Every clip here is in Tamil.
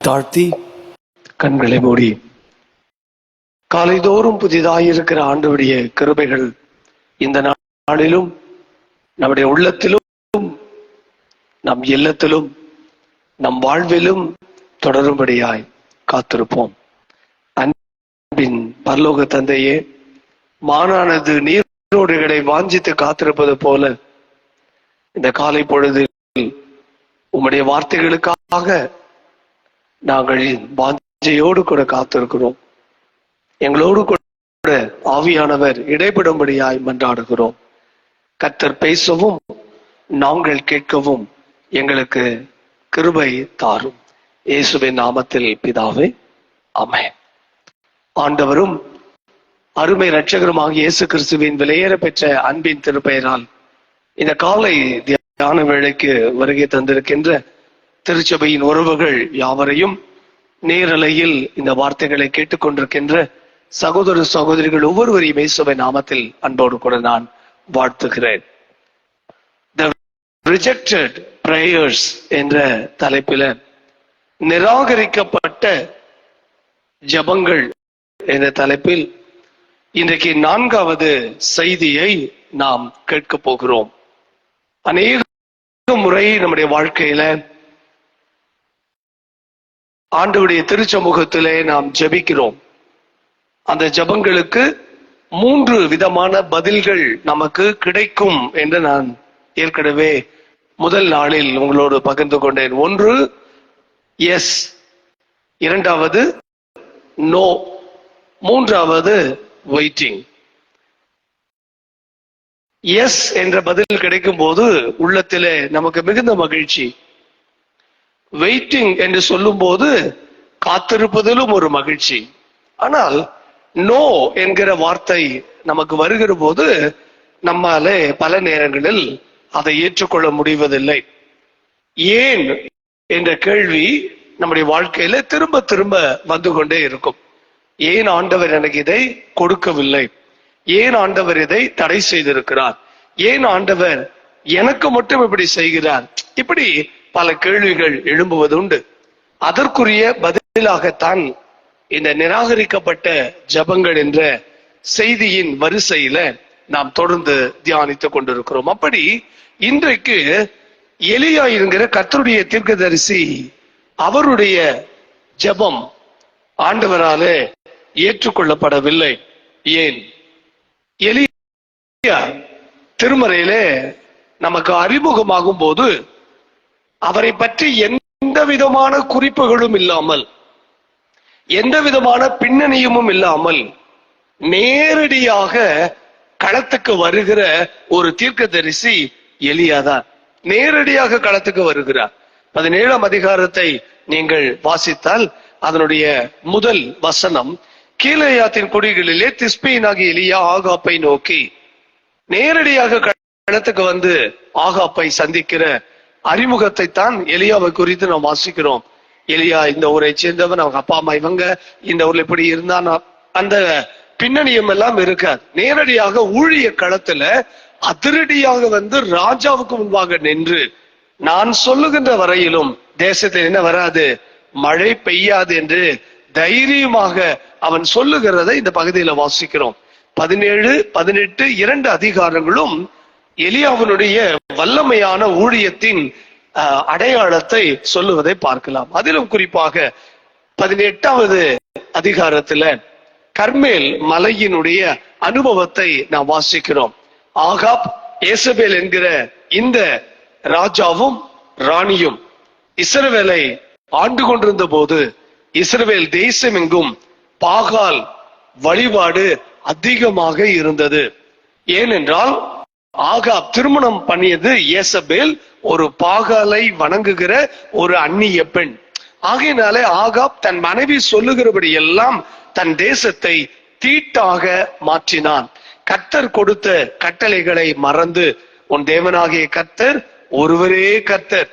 தாழ்த்தி கண்களை மூடி. காலைதோறும் புதிதாயிருக்கிற ஆண்டுடைய கிருபைகள் இந்த நாளிலும் நம்முடைய உள்ளத்திலும் நம் இல்லத்திலும் நம் வாழ்விலும் தொடரும்படியாய் காத்திருப்போம். அன்பின் பரலோக தந்தையே மானானது நீரோடுகளை வாஞ்சித்து காத்திருப்பது போல இந்த காலை பொழுதில் உம்முடைய வார்த்தைகளுக்காக நாங்கள் வாஞ்சையோடு கூட காத்திருக்கிறோம். எங்களோடு கூட ஆவியானவர் இடைபடும்படியாய் மன்றாடுகிறோம். கத்தர் பேசவும் நாங்கள் கேட்கவும் எங்களுக்கு கிருபை தாரும். இயேசுவின் நாமத்தில் பிதாவே அமே ஆண்டவரும் அருமை இரட்சகருமாக இயேசு கிறிஸ்துவின் விலையேற பெற்ற அன்பின் திருப்பெயரால் இந்த காலை தியான வேளைக்கு வருகை தந்திருக்கின்ற திருச்சபையின் உறவுகள் யாவரையும் நேரலையில் இந்த வார்த்தைகளை கேட்டுக்கொண்டிருக்கின்ற சகோதர சகோதரிகள் ஒவ்வொருவரையும் இயேசுவை நாமத்தில் அன்போடு கூட நான் வாழ்த்துகிறேன். என்ற தலைப்பில நிராகரிக்கப்பட்ட ஜபங்கள் என்ற தலைப்பில் இன்றைக்கு நான்காவது செய்தியை நாம் கேட்க போகிறோம். அநேக முறை நம்முடைய வாழ்க்கையில ஆண்டுடைய திருச்சமூகத்திலே நாம் ஜெபிக்கிறோம். அந்த ஜெபங்களுக்கு மூன்று விதமான பதில்கள் நமக்கு கிடைக்கும் என்று நான் ஏற்கனவே முதல் நாளில் உங்களோடு பகிர்ந்து கொண்டேன். ஒன்று எஸ் இரண்டாவது நோ மூன்றாவது வெயிட்டிங் எஸ் என்ற பதில் கிடைக்கும் போது உள்ளத்திலே நமக்கு மிகுந்த மகிழ்ச்சி. வெயிட்டிங் என்று சொல்லும் போது காத்திருப்பதிலும் ஒரு மகிழ்ச்சி. ஆனால் நோ என்கிற வார்த்தை நமக்கு வருகிற போது நம்மாலே பல நேரங்களில் அதை ஏற்றுக்கொள்ள முடிவதில்லை. ஏன் என்ற கேள்வி நம்முடைய வாழ்க்கையில திரும்ப திரும்ப வந்து கொண்டே இருக்கும். ஏன் ஆண்டவர் எனக்கு இதை கொடுக்கவில்லை? ஏன் ஆண்டவர் இதை தடை செய்திருக்கிறார்? ஏன் ஆண்டவர் எனக்கு மட்டும் இப்படி செய்கிறார்? இப்படி பல கேள்விகள் எழும்புவது உண்டு அதற்குரிய பதிலாகத்தான் இந்த நிராகரிக்கப்பட்ட ஜபங்கள் என்ற செய்தியின் வரிசையில நாம் தொடர்ந்து தியானித்துக் கொண்டிருக்கிறோம். அப்படி இன்றைக்கு எலியா என்கிற கத்தருடைய தீர்க்கதரிசி அவருடைய ஜெபம் ஆண்டவராலே ஏற்றுக்கொள்ளப்படவில்லை. ஏன்? எலியா திருமறையிலே நமக்கு அறிமுகமாகும் போது அவரை பற்றி எந்த விதமான குறிப்புகளும் இல்லாமல் எந்த விதமான பின்னணியும் இல்லாமல் நேரடியாக களத்துக்கு வருகிற ஒரு தீர்க்க தரிசி எலியாதான் நேரடியாக களத்துக்கு வருகிறார். பதினேழாம் அதிகாரத்தை நீங்கள் வாசித்தால் அதனுடைய முதல் வசனம் கீழையாத்தின் குடிகளிலே திஸ்பீனாகிய எலியா ஆகாப்பை நோக்கி நேரடியாக களத்துக்கு வந்து ஆகாப்பை சந்திக்கிற அறிமுகத்தை தான் எலியாவை குறித்து நாம் வாசிக்கிறோம். எலியா இந்த ஊரை சேர்ந்தவன் அவங்க அப்பா அம்மா இவங்க இந்த ஊர்ல இப்படி இருந்தான். அந்த பின்னணியும் எல்லாம் இருக்காது நேரடியாக ஊழிய களத்துல அதிரடியாக வந்து ராஜாவுக்கு முன்பாக நின்று நான் சொல்லுகின்ற வரையிலும் தேசத்தில் என்ன வராது மழை பெய்யாது என்று தைரியமாக அவன் சொல்லுகிறதை இந்த பகுதியில வாசிக்கிறோம். பதினேழு பதினெட்டு இரண்டு அதிகாரங்களும் எலியாவினுடைய வல்லமையான ஊழியத்தின் அடையாளத்தை சொல்லுவதை பார்க்கலாம். அதிலும் குறிப்பாக பதினெட்டாவது அதிகாரத்துல கர்மேல் மலையினுடைய அனுபவத்தை நாம் வாசிக்கிறோம். ஆகாப் ஏசபேல் என்கிற இந்த ராஜாவும் ராணியும் இஸ்ரவேலை ஆண்டு கொண்டிருந்த போது இஸ்ரவேல் தேசம் எங்கும் பாகால் வழிபாடு அதிகமாக இருந்தது. ஏனென்றால் ஆகாப் திருமணம் பண்ணியது ஏசபேல் ஒரு பாகாலை வணங்குகிற ஒரு அந்நிய பெண். ஆகையினாலே ஆகாப் தன் மனைவி சொல்லுகிறபடி எல்லாம் தன் தேசத்தை தீட்டாக மாற்றினான். கத்தர் கொடுத்த கட்டளைகளை மறந்து உன் தேவனாகிய கத்தர் ஒருவரே கத்தர்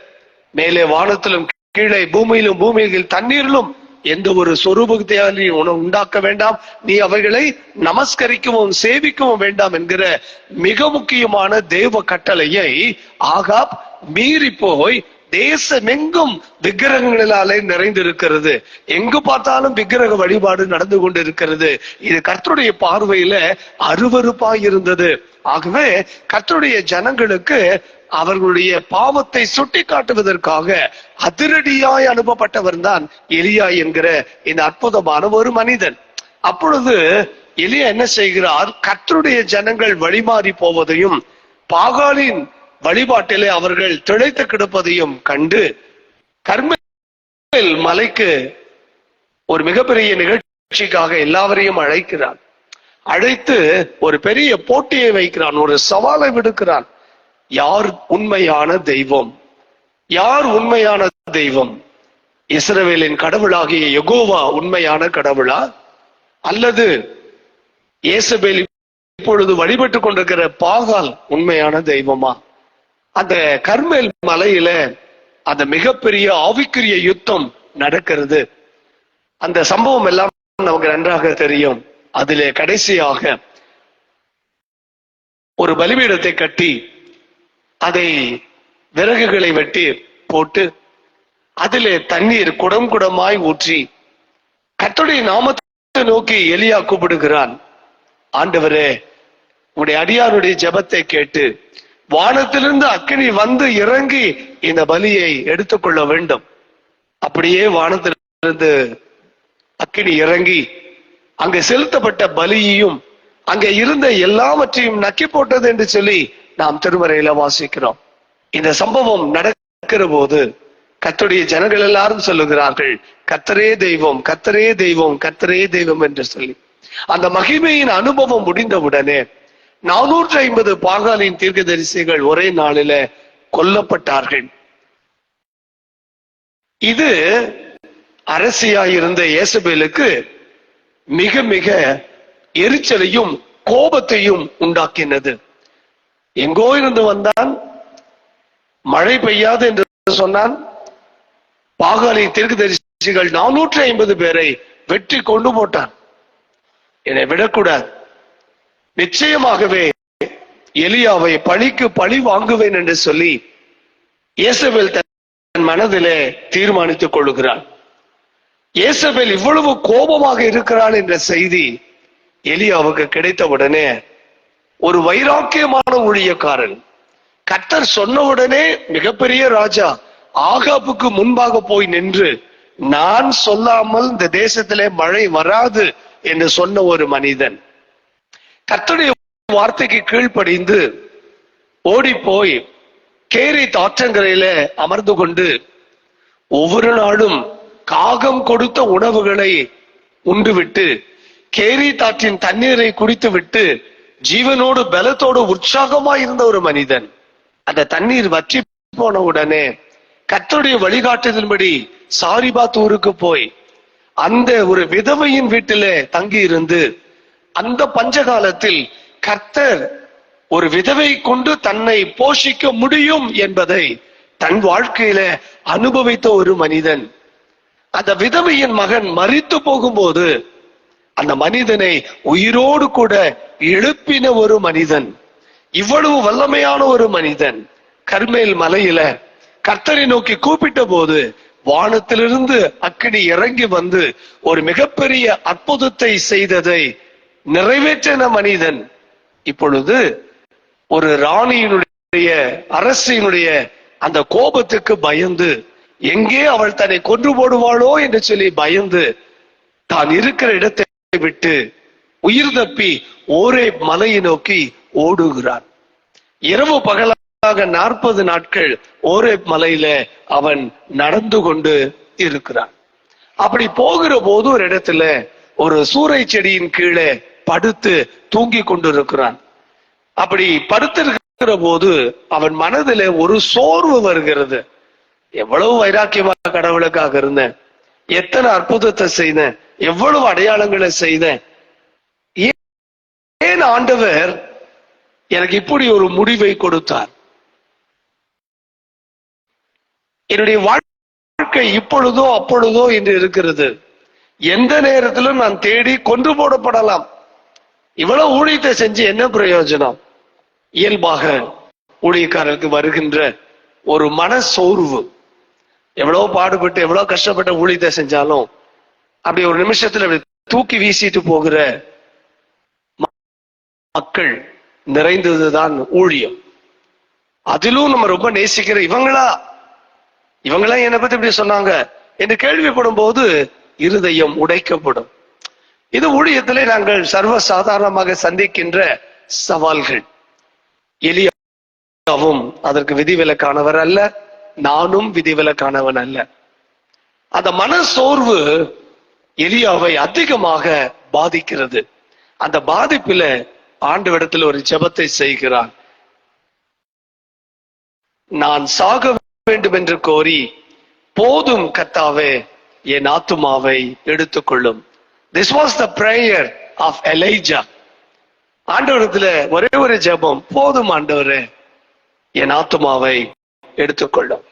மேலே வானத்திலும் கீழே பூமியிலும் பூமியில் தண்ணீரிலும் எந்த ஒரு சொரூபத்தையும் நீ உன- உண்டாக்க வேண்டாம். நீ அவைகளை நமஸ்கரிக்கவும் சேவிக்கவும் வேண்டாம் என்கிற மிக முக்கியமான தேவ கட்டளையை ஆகாப் மீறி போய் தேசமெங்கும் விக்கிரகங்களாலே நிறைந்திருக்கிறது. எங்கு பார்த்தாலும் விக்கிரக வழிபாடு நடந்து கொண்டு இருக்கிறது இது கர்த்தருடைய பார்வையில அருவறுப்பாய் இருந்தது ஆகவே கர்த்தருடைய ஜனங்களுக்கு அவர்களுடைய பாவத்தை சுட்டி காட்டுவதற்காக அதிரடியாய் அனுப்பப்பட்டவர் தான் எலியா என்கிற இந்த அற்புதமான ஒரு மனிதன். அப்பொழுது எலியா என்ன செய்கிறார்? கர்த்தருடைய ஜனங்கள் வழிமாறி போவதையும் பாகாலின் வழிபாட்டிலே அவர்கள் திளைத்து கிடப்பதையும் கண்டு கர்மேல் மலைக்கு ஒரு மிகப்பெரிய நிகழ்ச்சிக்காக எல்லாவரையும் அழைக்கிறான் அழைத்து ஒரு பெரிய போட்டியை வைக்கிறான் ஒரு சவாலை விடுக்கிறான். யார் உண்மையான தெய்வம்? யார் உண்மையான தெய்வம்? இஸ்ரவேலின் கடவுளாகிய யகோவா உண்மையான கடவுளா? அல்லது இயேசபேல் இப்பொழுது வழிபட்டு கொண்டிருக்கிற பாகால் உண்மையான தெய்வமா? அந்த கர்மேல் மலையில அந்த மிகப்பெரிய ஆவிக்குரிய யுத்தம் நடக்கிறது. அந்த சம்பவம் எல்லாம் நமக்கு நன்றாக தெரியும். அதிலே கடைசியாக ஒரு பலிபீடத்தை கட்டி அதை விறகுகளை வெட்டி போட்டு அதிலே தண்ணீர் குடம் குடமாய் ஊற்றி கத்துடைய நாமத்தை நோக்கி எலியா கூப்பிடுகிறான். ஆண்டவரே உடைய அடியாருடைய ஜெபத்தை கேட்டு வானத்திலிருந்து அக்கினி வந்து இறங்கி இந்த பலியை எடுத்துக்கொள்ள வேண்டும். அப்படியே வானத்திலிருந்து அக்கினி இறங்கி அங்கே செலுத்தப்பட்ட பலியையும் அங்கே இருந்த எல்லாவற்றையும் நக்கி போட்டது என்று சொல்லி நாம் திருமறையில வாசிக்கிறோம். இந்த சம்பவம் நடக்கிற போது கர்த்தருடைய ஜனங்கள் எல்லாரும் சொல்லுகிறார்கள் கத்தரே தெய்வம் கத்தரே தெய்வம் கத்தரே தெய்வம் என்று சொல்லி. அந்த மகிமையின் அனுபவம் முடிந்தவுடனே நானூற்றி ஐம்பது பாகாலின் தீர்க்கதரிசிகள் ஒரே நாளில கொல்லப்பட்டார்கள். இது அரசியாயிருந்த இயேசபேலுக்கு மிக மிக எரிச்சலையும் கோபத்தையும் உண்டாக்கினது. எங்கோ இருந்து வந்தான் மழை பெய்யாது என்று சொன்னான். பாகாலின் தீர்க்கதரிசிகள் நானூற்றி ஐம்பது பேரை வெற்றி கொண்டு போட்டான். என்னை விடக்கூடாது. நிச்சயமாகவே எலியாவை பழிக்கு பழி வாங்குவேன் என்று சொல்லி இயேசபேல் தன் மனதிலே தீர்மானித்துக் கொள்ளுகிறான். இயேசபேல் இவ்வளவு கோபமாக இருக்கிறாள் என்ற செய்தி எலியாவுக்கு கிடைத்தவுடனே ஒரு வைராக்கியமான ஊழியக்காரன் கத்தர் சொன்னவுடனே மிகப்பெரிய ராஜா ஆகாப்புக்கு முன்பாக போய் நின்று நான் சொல்லாமல் இந்த தேசத்திலே மழை வராது என்று சொன்ன ஒரு மனிதன். கர்த்தருடைய வார்த்தைக்கு கீழ்ப்படிந்து ஓடி போய் கேரி தாற்றங்கரையில அமர்ந்து கொண்டு ஒவ்வொரு நாளும் காகம் கொடுத்த உணவுகளை உண்டுவிட்டு கேரி தாற்றின் தண்ணீரை குடித்து விட்டு ஜீவனோடு பலத்தோடு உற்சாகமா இருந்த ஒரு மனிதன். அந்த தண்ணீர் வற்றி போன உடனே கத்தருடைய வழிகாட்டுதலின்படி சாரிபாத் ஊருக்கு போய் அந்த ஒரு விதவையின் வீட்டிலே தங்கி இருந்து அந்த பஞ்சகாலத்தில் கர்த்தர் ஒரு விதவை கொண்டு தன்னை போஷிக்க முடியும் என்பதை தன் வாழ்க்கையில அனுபவித்த ஒரு மனிதன். அந்த விதவையின் மகன் மறித்து போகும்போது அந்த மனிதனை உயிரோடு கூட எழுப்பின ஒரு மனிதன். இவ்வளவு வல்லமையான ஒரு மனிதன். கர்மேல் மலையில கர்த்தரை நோக்கி கூப்பிட்ட போது வானத்திலிருந்து அக்கினி இறங்கி வந்து ஒரு மிகப்பெரிய அற்புதத்தை செய்ததை நிறைவேற்றின மனிதன். இப்பொழுது ஒரு ராணியினுடைய அரசினுடைய அந்த கோபத்துக்கு பயந்து எங்கே அவள் தன்னை கொன்று போடுவாளோ என்று சொல்லி பயந்து தான் இருக்கிற இடத்தை விட்டு உயிர் தப்பி ஓரே மலையை நோக்கி ஓடுகிறான். இரவு பகலாக நாற்பது நாட்கள் ஓரே மலையில அவன் நடந்து கொண்டு இருக்கிறான். அப்படி போகிற போது ஒரு இடத்துல ஒரு சூறை செடியின் கீழே படுத்து தூங்கி கொண்டிருக்கிறான். அப்படி படுத்திருக்கிற போது அவன் மனதில ஒரு சோர்வு வருகிறது. எவ்வளவு வைராக்கியமாக கடவுளுக்காக இருந்தேன். எத்தனை அற்புதத்தை செய்தேன். எவ்வளவு அடையாளங்களை செய்தேன். ஏன் ஏன் ஆண்டவர் எனக்கு இப்படி ஒரு முடிவை கொடுத்தார்? என்னுடைய வாழ்க்கை இப்பொழுதோ அப்பொழுதோ என்று இருக்கிறது. எந்த நேரத்திலும் நான் தேடி கொன்று போடப்படலாம். இவ்வளவு ஊழியத்தை செஞ்சு என்ன பிரயோஜனம்? இயல்பாக ஊழியக்காரருக்கு வருகின்ற ஒரு மன சோர்வு எவ்வளவு பாடுபட்டு எவ்வளவு கஷ்டப்பட்ட ஊழியத்தை செஞ்சாலும் அப்படி ஒரு நிமிஷத்துல அப்படி தூக்கி வீசிட்டு போகிற மக்கள் நிறைந்ததுதான் ஊழியம். அதிலும் நம்ம ரொம்ப நேசிக்கிற இவங்களா? இவங்களா என்னை பத்தி இப்படி சொன்னாங்க. என்று கேள்விப்படும் போது இருதயம் உடைக்கப்படும். இது ஊழியத்திலே நாங்கள் சர்வ சாதாரணமாக சந்திக்கின்ற சவால்கள். எளியாவும் அதற்கு விதிவிலக்கானவர் அல்ல நானும் விதிவிலக்கானவன் அல்ல. அந்த மன சோர்வு எலியாவை அதிகமாக பாதிக்கிறது. அந்த பாதிப்பில ஆண்டவிடத்தில் ஒரு ஜெபத்தை செய்கிறான். நான் சாக வேண்டும் என்று கோரி போதும் கத்தாவே என் ஆத்துமாவை எடுத்துக்கொள்ளும். This was the prayer of Elijah ஆண்டவரத்துல ஒரே ஒரு ஜெபம் போதும் ஆண்டவரே என் ஆத்துமாவை எடுத்துக்கொள்ளும்.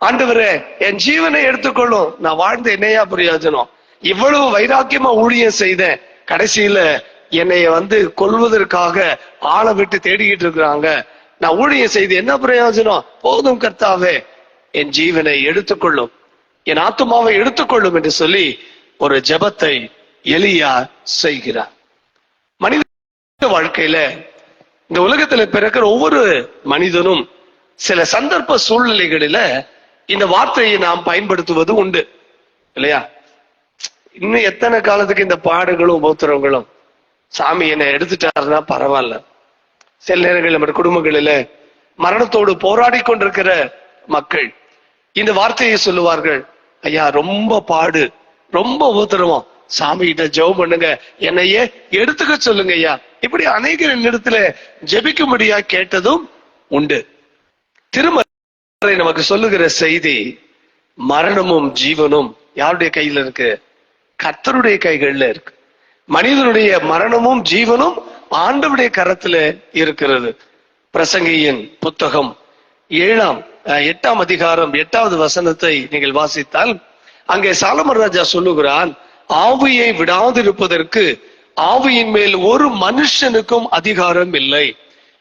ஆண்டவரே என் ஜீவனை எடுத்துக்கொள்ளும். நான் வாழ்ந்த என்னையா பிரயோஜனம்? இவ்வளவு வைராக்கியமா ஊழியம் செய்தேன். கடைசியில என்னைய வந்து கொல்வதற்காக ஆளை விட்டு தேடிக்கிட்டு இருக்கிறாங்க. நான் ஊழியம் செய்து என்ன பிரயோஜனம்? போதும் கர்த்தாவே என் ஜீவனை எடுத்துக்கொள்ளும். என் ஆத்துமாவை எடுத்துக்கொள்ளும் என்று சொல்லி ஒரு ஜெபத்தை எலியா செய்கிறார். மனித வாழ்க்கையில இந்த உலகத்துல பிறக்கிற ஒவ்வொரு மனிதனும் சில சந்தர்ப்ப சூழ்நிலைகளில இந்த வார்த்தையை நாம் பயன்படுத்துவது உண்டு. இல்லையா? இன்னும் எத்தனை காலத்துக்கு இந்த பாடுகளும் உபத்திரங்களும் சாமி என்னை எடுத்துட்டாருன்னா பரவாயில்ல. சில நேரங்களில் நம்ம குடும்பங்களில மரணத்தோடு போராடி கொண்டிருக்கிற மக்கள் இந்த வார்த்தையை சொல்லுவார்கள் ஐயா ரொம்ப பாடு ரொம்ப உபத்திரவம் சாமி கிட்ட ஜெபம் பண்ணுங்க. என்னையே எடுத்துக்க சொல்லுங்க ஐயா. இப்படி அநேக இடத்துல ஜெபிக்கும்படியா கேட்டதும் உண்டு. திருமறை நமக்கு சொல்லுகிற செய்தி மரணமும் ஜீவனும் யாருடைய கையில இருக்கு? கர்த்தருடைய கைகள்ல இருக்கு. மனிதனுடைய மரணமும் ஜீவனும் ஆண்டவுடைய கரத்துல இருக்கிறது. பிரசங்கியின் புத்தகம் ஏழாம் எட்டாம் அதிகாரம் எட்டாவது வசனத்தை நீங்கள் வாசித்தால் அங்கே சாலமர் ராஜா சொல்லுகிறான் ஆவியை விடாதிருப்பதற்கு ஆவியின் மேல் ஒரு மனுஷனுக்கும் அதிகாரம் இல்லை.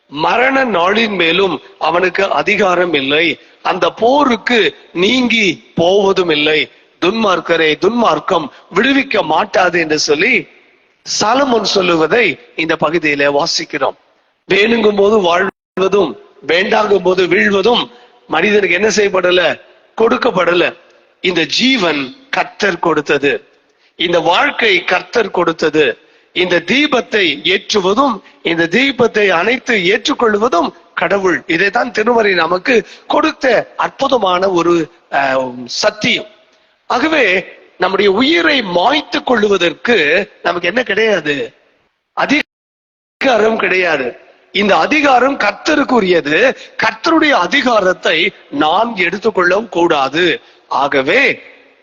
மரண நாளின் மேலும் அவனுக்கு அதிகாரம் இல்லை. அந்த போருக்கு நீங்கி போவதும் இல்லை. துன்மார்க்கரை துன்மார்க்கம் விடுவிக்க மாட்டாது என்று சொல்லி சாலமோன் சொல்லுவதை இந்த பகுதியில வாசிக்கிறோம். வேணுங்கும் போது வாழ்வதும் வேண்டாங்கும் போது வீழ்வதும் மனிதனுக்கு என்ன செய்யப்படல? கொடுக்கப்படல. இந்த ஜீவன் கத்தர் கொடுத்தது. இந்த வாழ்க்கை கர்த்தர் கொடுத்தது. இந்த தீபத்தை ஏற்றுவதும் இந்த தீபத்தை அனைத்து ஏற்றுக்கொள்வதும் கடவுள். இதைத்தான் திருமறை நமக்கு கொடுத்த அற்புதமான ஒரு சத்தியம். ஆகவே நம்முடைய உயிரை மாய்த்து கொள்ளுவதற்கு நமக்கு என்ன கிடையாது? அதிகாரம் கிடையாது. இந்த அதிகாரம் கர்த்தருக்குரியது. கர்த்தருடைய அதிகாரத்தை நாம் எடுத்துக்கொள்ளவும் கூடாது. ஆகவே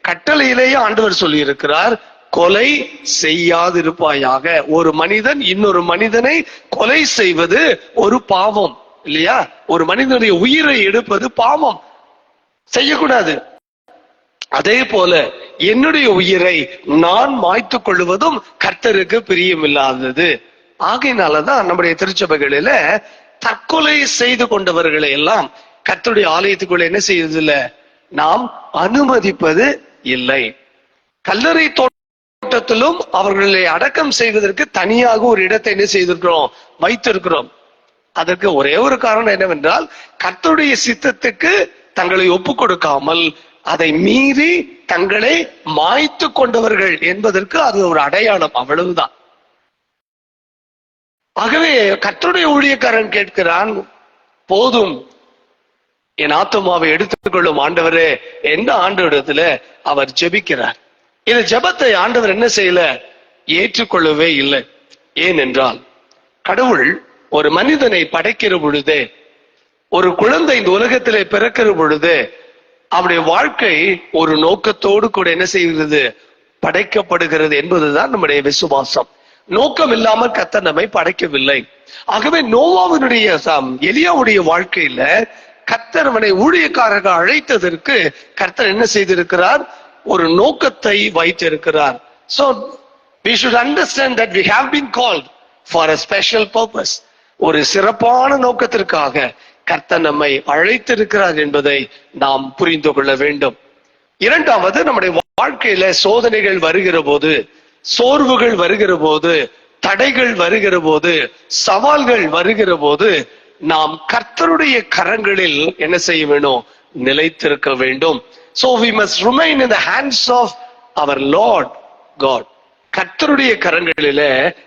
கட்டளையிலேயே ஆண்டவர் சொல்லியிருக்கிறார் கொலை செய்யாதிருப்பாயாக. ஒரு மனிதன் இன்னொரு மனிதனை கொலை செய்வது ஒரு பாவம் இல்லையா? ஒரு மனிதனுடைய உயிரை எடுப்பது பாவம். செய்யக்கூடாது. அதே போல என்னுடைய உயிரை நான் மாய்த்து கொள்வதும் கர்த்தருக்கு பிரியமில்லாதது. ஆகையினாலதான் நம்முடைய திருச்சபைகளில தற்கொலை செய்து கொண்டவர்களை எல்லாம் கர்த்தருடைய ஆலயத்துக்குள்ள என்ன செய்யறதில்ல நாம் அனுமதிப்பது இல்லை. கல்லறை தோட்டத்திலும் அவர்களை அடக்கம் செய்வதற்கு தனியாக ஒரு இடத்தை என்ன செய்திருக்கிறோம்? வைத்திருக்கிறோம். அதற்கு ஒரே ஒரு காரணம் என்னவென்றால் கர்த்தருடைய சித்தத்துக்கு தங்களை ஒப்பு கொடுக்காமல் அதை மீறி தங்களை மாய்த்து கொண்டவர்கள் என்பதற்கு அது ஒரு அடையாளம். அவ்வளவுதான். ஆகவே கர்த்தருடைய ஊழியக்காரன் கேட்கிறான் போதும். என் ஆத்மாவை எடுத்துக்கொள்ளும் ஆண்டவரே எந்த ஆண்டவரிடத்துல அவர் ஜெபிக்கிறார்? இந்த ஜெபத்தை ஆண்டவர் என்ன செய்யல? ஏற்றுக்கொள்ளவே இல்லை. ஏனென்றால் கடவுள் ஒரு மனிதனை படைக்கிற பொழுது ஒரு குழந்தை இந்த உலகத்திலே பிறக்கிற பொழுது அவருடைய வாழ்க்கை ஒரு நோக்கத்தோடு கூட என்ன செய்கிறது? படைக்கப்படுகிறது என்பதுதான் நம்முடைய விசுவாசம். நோக்கம் இல்லாமல் கத்த நம்மை படைக்கவில்லை. ஆகவே நோவாவினுடைய சம்- எலியாவுடைய வாழ்க்கையில கர்த்தர் அவனை ஊழியக்காரர்கள் அழைத்ததற்கு கர்த்தர் என்ன செய்திருக்கிறார்? ஒரு நோக்கத்தை வைத்திருக்கிறார். So we should understand that we have been called for a special purpose ஒரு சிறப்பான நோக்கத்திற்காக கர்த்தர் நம்மை அழைத்திருக்கிறார் என்பதை நாம் புரிந்து கொள்ள வேண்டும். இரண்டாவது நம்முடைய வாழ்க்கையில சோதனைகள் வருகிற போது சோர்வுகள் வருகிற போது தடைகள் வருகிற போது சவால்கள் வருகிற போது நாம் கர்த்தருடைய கரங்களில் என்ன செய்ய வேணும்? நிலைத்திருக்க வேண்டும். So we must remain in the hands of our Lord God கர்த்தருடைய கரங்களில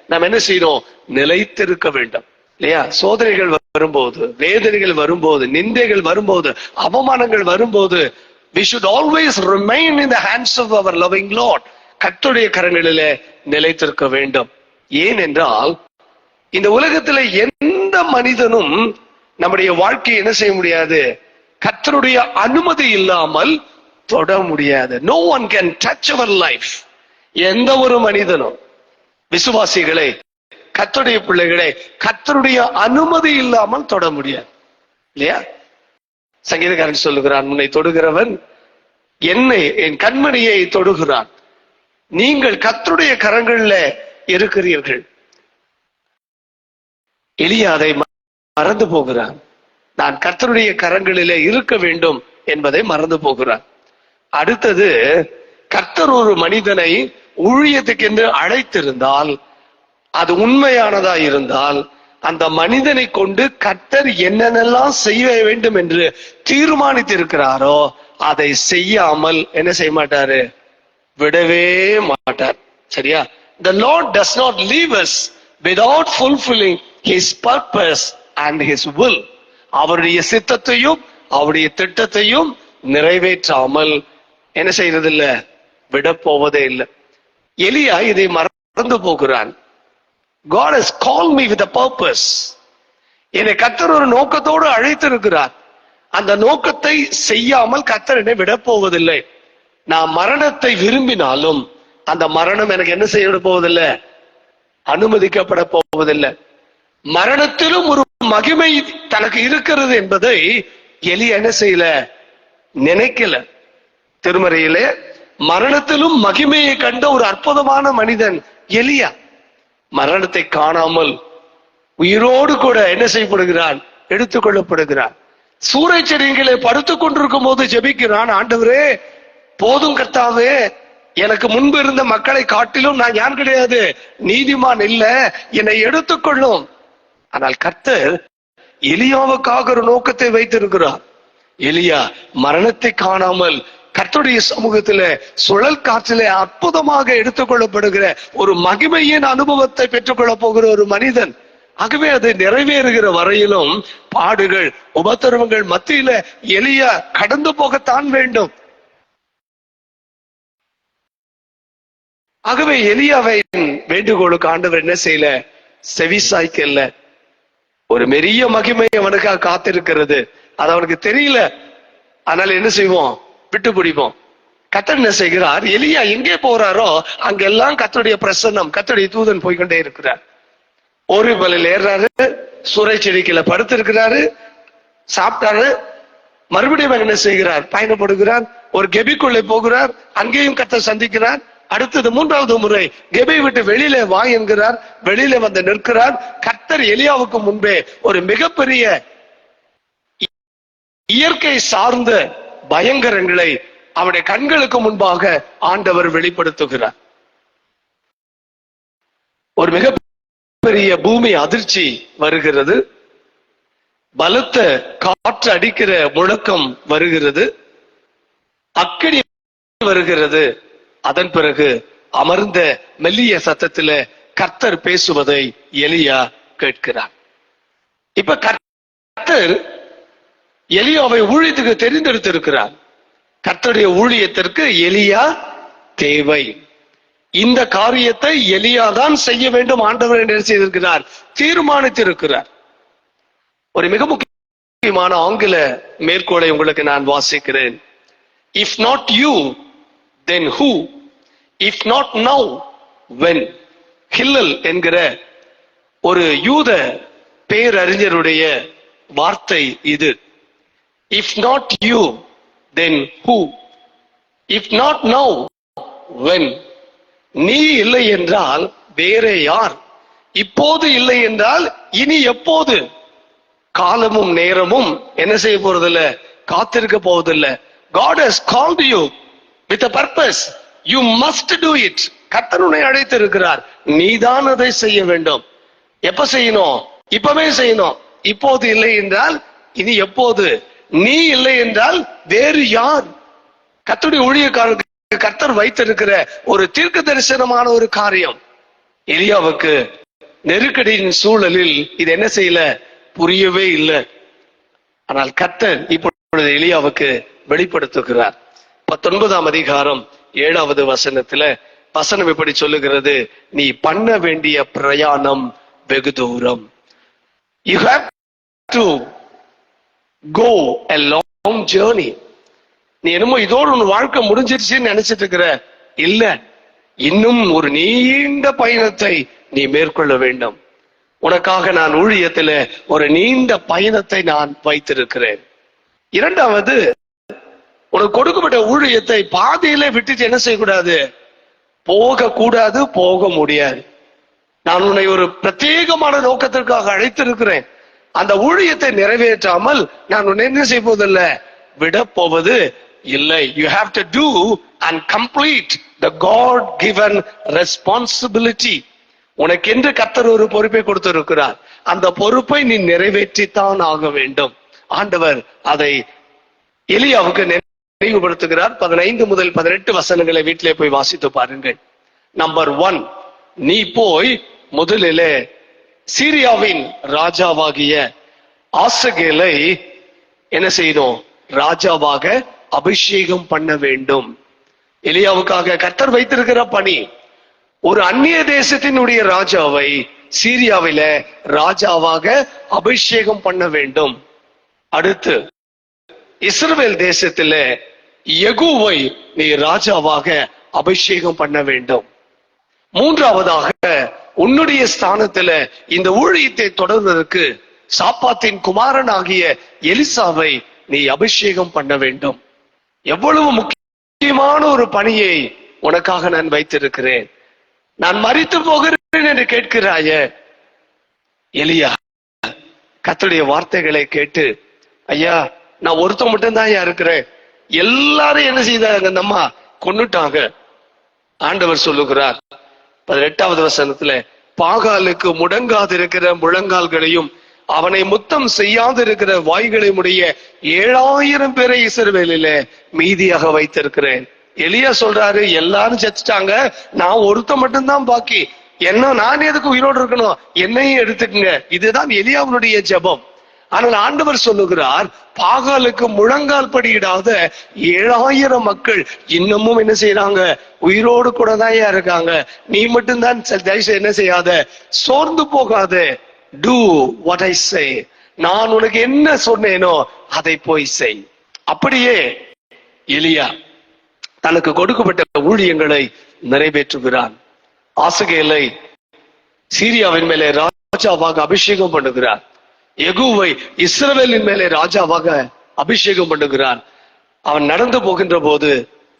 நாம் என்ன செய்யணும்? நிலைத்திருக்க வேண்டும். இல்லையா? சோதனைகள் வரும்போது வேதனைகள் வரும்போது நிந்தைகள் வரும்போது அவமானங்கள் வரும்போது we should always remain in the hands of our loving Lord கர்த்தருடைய கரங்களிலே நிலைத்திருக்க வேண்டும். ஏன் என்றால் இந்த உலகத்துல எந்த மனிதனும் நம்முடைய வாழ்க்கையை என்ன செய்ய முடியாது? கத்தருடைய அனுமதி இல்லாமல் தொட முடியாது. No one can touch our life எந்த ஒரு மனிதனும். விசுவாசிகளை கத்தருடைய பிள்ளைகளை கத்தருடைய அனுமதி இல்லாமல் தொட முடியாது. இல்லையா? சங்கீதக்காரன் சொல்லுகிறான் உன்னை தொடுகிறவன் என்னை என் கண்மணியை தொடுகிறான். நீங்கள் கத்தருடைய கரங்களில் இருக்கிறீர்கள். எலியா அதை மறந்து போகிறான் நான் கர்த்தருடைய கரங்களிலே இருக்க வேண்டும் என்பதை மறந்து போகிறான் அடுத்தது கர்த்தர் ஒரு மனிதனை ஊழியத்துக்கென்று அழைத்திருந்தால் அது உண்மையானதா இருந்தால் அந்த மனிதனை கொண்டு கர்த்தர் என்னென்னலாம் செய்ய வேண்டும் என்று தீர்மானித்திருக்கிறாரோ அதை செய்யாமல் என்ன செய்ய மாட்டாரு? விடவே மாட்டார். சரியா? The lord does not leave us without fulfilling his purpose and his will அவருடைய சித்தத்தையும் அவருடைய திட்டத்தையும் நிறைவேற்றாமல் என்ன செய்யறது இல்ல விட போவதே இல்லை. எலியா இதை மறந்து போகிறான். God is call me with purpose என்னை கத்தர் ஒரு நோக்கத்தோடு அழைத்திருக்கிறார். அந்த நோக்கத்தை செய்யாமல் கத்தர் என்னை விட போவதில்லை நான் மரணத்தை விரும்பினாலும் அந்த மரணம் எனக்கு என்ன செய்ய போவதில்லை அனுமதிக்கப்பட போவதில்லை. மரணத்திலும் ஒரு மகிமை தனக்கு இருக்கிறது என்பதை எலி என்ன செய்யல? நினைக்கல. திருமறையிலே மரணத்திலும் மகிமையை கண்ட ஒரு அற்புதமான மனிதன் எலியா. மரணத்தை காணாமல் உயிரோடு கூட என்ன செய்யப்படுகிறான்? எடுத்துக் கொள்ளப்படுகிறான் சூறைச்செடிகளை படுத்துக் கொண்டிருக்கும் போது ஜெபிக்கிறான் ஆண்டவரே போதும் கர்த்தாவே எனக்கு முன்பு இருந்த மக்களை காட்டிலும் நான் யான் கிடையாது? நீதிமான் இல்ல. என்னை எடுத்துக்கொள்ளும். ஆனால் கர்த்தர் எலியாவுக்காக ஒரு நோக்கத்தை வைத்திருக்கிறார். எலியா மரணத்தை காணாமல் கர்த்தருடைய சமூகத்துல சுழல் காற்றிலே அற்புதமாக எடுத்துக்கொள்ளப்படுகிற ஒரு மகிமையின் அனுபவத்தை பெற்றுக்கொள்ள போகிற ஒரு மனிதன். ஆகவே அது நிறைவேறுகிற வரையிலும் பாடுகள் உபத்திரவங்கள் மத்தியில எளியா கடந்து போகத்தான் வேண்டும். ஆகவே எளியாவை வேண்டுகோளுக்கு ஆண்டவர் என்ன செய்யல? செவி சாய்க்கல ஒரு மெரிய மகிமை அவனுக்காக காத்திருக்கிறது. அது அவனுக்கு தெரியல. அதனால என்ன செய்வோம்? விட்டு பிடிப்போம். கத்தர் என்ன செய்கிறார்? எலியா எங்கே போறாரோ அங்கெல்லாம் கத்தருடைய பிரசன்னம் கத்தருடைய தூதன் போய்கொண்டே இருக்கிறார். ஒரு பலில் ஏறாரு சூறை செடிக்கல படுத்திருக்கிறாரு சாப்பிட்டாரு. மறுபடியும் என்ன செய்கிறார்? பயணப்படுகிறார் ஒரு கெபிக்குள்ளே போகிறார் அங்கேயும் கத்த சந்திக்கிறார். அடுத்தது மூன்றாவது முறை கெபை விட்டு வெளியில வா என்கிறார். வெளியில வந்து நிற்கிறார். கத்தர் எலியாவுக்கு முன்பே ஒரு மிகப்பெரிய இயற்கை சார்ந்த பயங்கரங்களை அவருடைய கண்களுக்கு முன்பாக ஆண்டவர் வெளிப்படுத்துகிறார். ஒரு மிகப்பெரிய பூமி அதிர்ச்சி வருகிறது. பலத்த காற்று அடிக்கிற முழக்கம் வருகிறது. அக்கடி வருகிறது. அதன் பிறகு அமர்ந்த மெல்லிய சத்தத்துல கர்த்தர் பேசுவதை எலியா கேட்கிறார். இப்ப கர்த்தர் எலியாவை ஊழியத்துக்கு தெரிந்தெடுத்திருக்கிறார். கர்த்தருடைய ஊழியத்திற்கு எலியா தேவை. இந்த காரியத்தை எலியா தான் செய்ய வேண்டும் ஆண்டவர் என்று செய்திருக்கிறார்? தீர்மானித்திருக்கிறார். ஒரு மிக முக்கியமான ஆங்கில மேற்கோளை உங்களுக்கு நான் வாசிக்கிறேன். If not you then who if not now when Hillel என்கிற ஒரு யூத பேரறிஞருடைய வார்த்தை இது. If not you then who if not now when நீ இல்லை என்றால் வேற யார்? இப்போது இல்லை என்றால் இனி எப்போது? காலமும் நேரமும் என்ன செய்ய போறதில்ல? காத்திருக்க போவதில்லை. God has called you with purpose you must do it கர்த்தர் உன்னை அழைத்து இருக்கிறார் நீதான் அதை செய்ய வேண்டும். எப்ப செய்யணும்? இப்பவே செய்யணும். இப்போது இல்லை என்றால் இனி எப்போது? நீ இல்லை என்றால் வேறு யார்? கத்துடைய ஊழியக்காரருக்கு கர்த்தர் வைத்திருக்கிற ஒரு தீர்க்க தரிசனமான ஒரு காரியம். எலியாவுக்கு நெருக்கடியின் சூழலில் இது என்ன செய்யல? புரியவே இல்லை. ஆனால் கர்த்தர் இப்பொழுது எலியாவுக்கு வெளிப்படுத்துகிறார். பத்தொன்பதாம் அதிகாரம் ஏழாவது வசனத்துல வசனம் இப்படி சொல்லுகிறது? நீ பண்ண வேண்டிய பிரயாணம் வெகு தூரம். You have to go a long journey நீ என்னமோ இதோடு உன் வாழ்க்கை முடிஞ்சிருச்சுன்னு நினைச்சிட்டு இருக்கிற. இல்ல இன்னும் ஒரு நீண்ட பயணத்தை நீ மேற்கொள்ள வேண்டும். உனக்காக நான் ஊழியத்துல ஒரு நீண்ட பயணத்தை நான் வைத்திருக்கிறேன். இரண்டாவது உனக்கு கொடுக்கப்பட்ட ஊழியத்தை பாதியிலே விட்டுட்டு என்ன செய்யக்கூடாது? போக கூடாது போக முடியாது. நான் உன்னை ஒரு பிரத்யேகமான நோக்கத்திற்காக அழைத்திருக்கிறேன். அந்த ஊழியத்தை நிறைவேற்றாமல் நான் உன்னை என்ன செய்வதில்ல? விட போவது இல்லை. You have to do and complete the God given responsibility உனக்கென்று கத்தர் ஒரு பொறுப்பை கொடுத்திருக்கிறார். அந்த பொறுப்பை நீ நிறைவேற்றித்தான் ஆக வேண்டும். ஆண்டவர் அதை எலியாவுக்கு நினைவுபடுத்துகிறார் பதினைந்து முதல் பதினெட்டு வசனங்களை வீட்டிலே போய் வாசித்து பாருங்கள். நம்பர் ஒன் நீ போய் முதலிலே சீரியாவின் ராஜாவாகிய ஆசகேலை என்ன செய்தோம்? ராஜாவாக அபிஷேகம் பண்ண வேண்டும். எலியாவுக்காக கத்தர் வைத்திருக்கிற பணி. ஒரு அந்நிய தேசத்தினுடைய ராஜாவை சீரியாவில ராஜாவாக அபிஷேகம் பண்ண வேண்டும். அடுத்து இஸ்ரேல் தேசத்தில யகுவை நீ ராஜாவாக அபிஷேகம் பண்ண வேண்டும். மூன்றாவதாக உன்னுடைய ஸ்தானத்துல இந்த ஊழியத்தை தொடர்வதற்கு சாப்பாத்தின் குமாரன் ஆகிய எலிசாவை நீ அபிஷேகம் பண்ண வேண்டும். எவ்வளவு முக்கியமான ஒரு பணியை உனக்காக நான் வைத்திருக்கிறேன். நான் மறித்து போகிறேன் என்று கேட்கிறாய எலியா கத்துடைய வார்த்தைகளை கேட்டு ஐயா நான் ஒருத்தன் மட்டும்தான் ஐயா இருக்கிறேன். எல்லாரும் என்ன செய்தாங்க? அந்த அம்மா கொன்னுட்டாங்க. ஆண்டவர் சொல்லுகிறார் பதினெட்டாவது வசனத்துல பாகாலுக்கு முடங்காதிருக்கிற முழங்கால்களையும் அவனை முத்தம் செய்யாதிருக்கிற வாய்களையும் உடைய ஏழாயிரம் பேரை இஸ்ரவேலில மீதியாக வைத்திருக்கிறேன். எளியா சொல்றாரு எல்லாரும் செத்துட்டாங்க நான் ஒருத்த மட்டும்தான் பாக்கி. என்ன நான் எதுக்கு உயிரோடு இருக்கணும்? என்னையும் எடுத்துக்கங்க. இதுதான் எலியாவுடைய ஜெபம். ஆனால் ஆண்டவர் சொல்லுகிறார் பாகாலுக்கு முழங்கால் படியிடாத ஏழாயிரம் மக்கள் இன்னமும் என்ன செய்யறாங்க உயிரோடு கூட தான் இருக்காங்க. நீ மட்டும்தான் ச- தயவுசெய்து என்ன செய்யாத? சோர்ந்து போகாத. டூ வாட் ஐ சே நான் உனக்கு என்ன சொன்னேனோ அதை போய் செய். அப்படியே எலியா தனக்கு கொடுக்கப்பட்ட ஊழியங்களை நிறைவேற்றுகிறான். ஆசுகேலை சீரியாவின் மேலே ராஜாவாக அபிஷேகம் பண்ணுகிறார். எகுவை இஸ்ரவேலின் மேலே ராஜாவாக அபிஷேகம் பண்ணுகிறான். அவன் நடந்து போகின்ற போது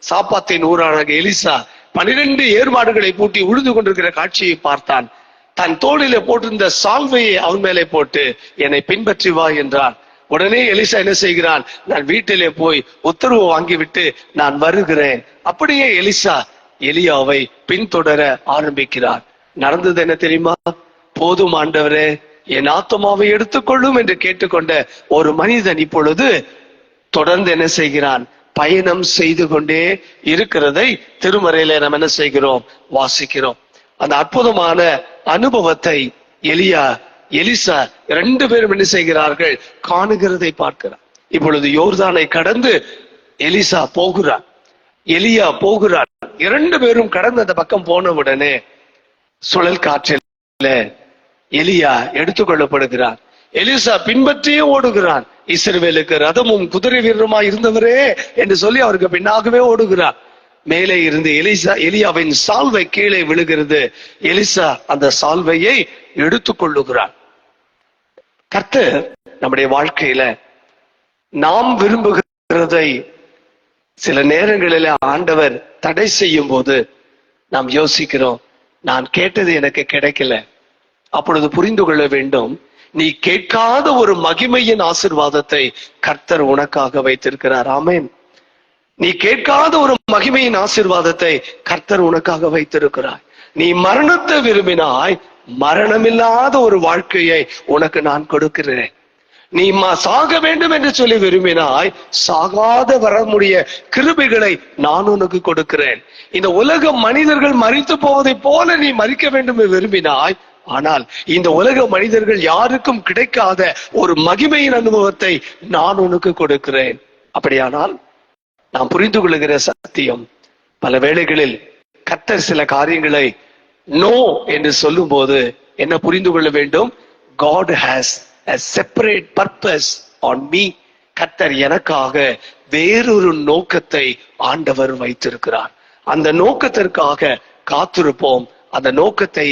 சாப்பாத்தின் ஊரான எலிசா பனிரெண்டு ஏற்பாடுகளை பூட்டி உழுது கொண்டிருக்கிற காட்சியை பார்த்தான். தன் தோளிலே போட்டிருந்த சால்வையை அவன் மேலே போட்டு என்னை பின்பற்றி வா என்றான். உடனே எலிசா என்ன செய்கிறான்? நான் வீட்டிலே போய் உத்தரவு வாங்கிவிட்டு நான் வருகிறேன். அப்படியே எலிசா எலியாவை பின்தொடர ஆரம்பிக்கிறார் நடந்தது என்ன தெரியுமா? போதும் ஆண்டவரே என் ஆத்மாவை எடுத்துக்கொள்ளும் என்று கேட்டுக்கொண்ட ஒரு மனிதன் இப்பொழுது தொடர்ந்து என்ன செய்கிறான்? பயணம் செய்து கொண்டே இருக்கிறதை திருமறையில நம்ம என்ன செய்கிறோம்? வாசிக்கிறோம். அந்த அற்புதமான அனுபவத்தை எலியா எலிசா ரெண்டு பேரும் என்ன செய்கிறார்கள்? காணுகிறதை பார்க்கிறார். இப்பொழுது யோர்தானை கடந்து எலிசா போகிறார். எலியா போகிறார். இரண்டு பேரும் கடந்து அந்த பக்கம் போன உடனே சுழல் காற்றில் எலியா எடுத்துக்கொள்ளப்படுகிறார் எலிசா பின்பற்றியே ஓடுகிறான். இஸ்ரவேலுக்கு ரதமும் குதிரை வீரருமா இருந்தவரே என்று சொல்லி அவருக்கு பின்னாகவே ஓடுகிறார் மேலே இருந்து எலிசா எலியாவின் சால்வை கீழே விழுகிறது. எலிசா அந்த சால்வையை எடுத்துக்கொள்ளுகிறார் கர்த்தர் நம்முடைய வாழ்க்கையில நாம் விரும்புகிறதை சில நேரங்களில ஆண்டவர் தடை செய்யும் போது நாம் யோசிக்கிறோம் நான் கேட்டது எனக்கு கிடைக்கல. அப்பொழுது புரிந்து கொள்ள வேண்டும் நீ கேட்காத ஒரு மகிமையின் ஆசிர்வாதத்தை கர்த்தர் உனக்காக வைத்திருக்கிறார். ஆமேன். நீ கேட்காத ஒரு மகிமையின் ஆசிர்வாதத்தை கர்த்தர் உனக்காக வைத்திருக்கிறார். நீ மரணத்தை விரும்பினாய் மரணமில்லாத ஒரு வாழ்க்கையை உனக்கு நான் கொடுக்கிறேன். நீ சாக வேண்டும் என்று சொல்லி விரும்பினாய் சாகாத வரமுடிய கிருபிகளை நான் உனக்கு கொடுக்கிறேன். இந்த உலக மனிதர்கள் மறித்து போவதை போல நீ மறிக்க வேண்டும் என்று விரும்பினாய் ஆனால் இந்த உலக மனிதர்கள் யாருக்கும் கிடைக்காத ஒரு மகிமையின் அனுபவத்தை நான் உனக்கு கொடுக்கிறேன். அப்படியானால் நாம் புரிந்து கொள்ளுகிற சத்தியம் பல வேளைகளில் கத்தர் சில காரியங்களை நோ என்று சொல்லும் போது என்ன புரிந்து கொள்ள வேண்டும்? God has a purpose on me கத்தர் எனக்காக வேறொரு நோக்கத்தை ஆண்டவர் வைத்திருக்கிறார். அந்த நோக்கத்திற்காக காத்திருப்போம். அந்த நோக்கத்தை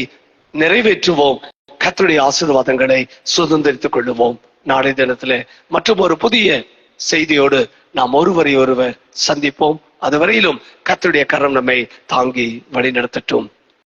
நிறைவேற்றுவோம். கத்தருடைய ஆசீர்வாதங்களை சுதந்திரித்துக் கொள்ளுவோம். நாளை தினத்துல மற்றும் ஒரு புதிய செய்தியோடு நாம் ஒருவரை ஒருவர் சந்திப்போம். அதுவரையிலும் கத்தருடைய கரம் நம்மை தாங்கி வழிநடத்தட்டும்.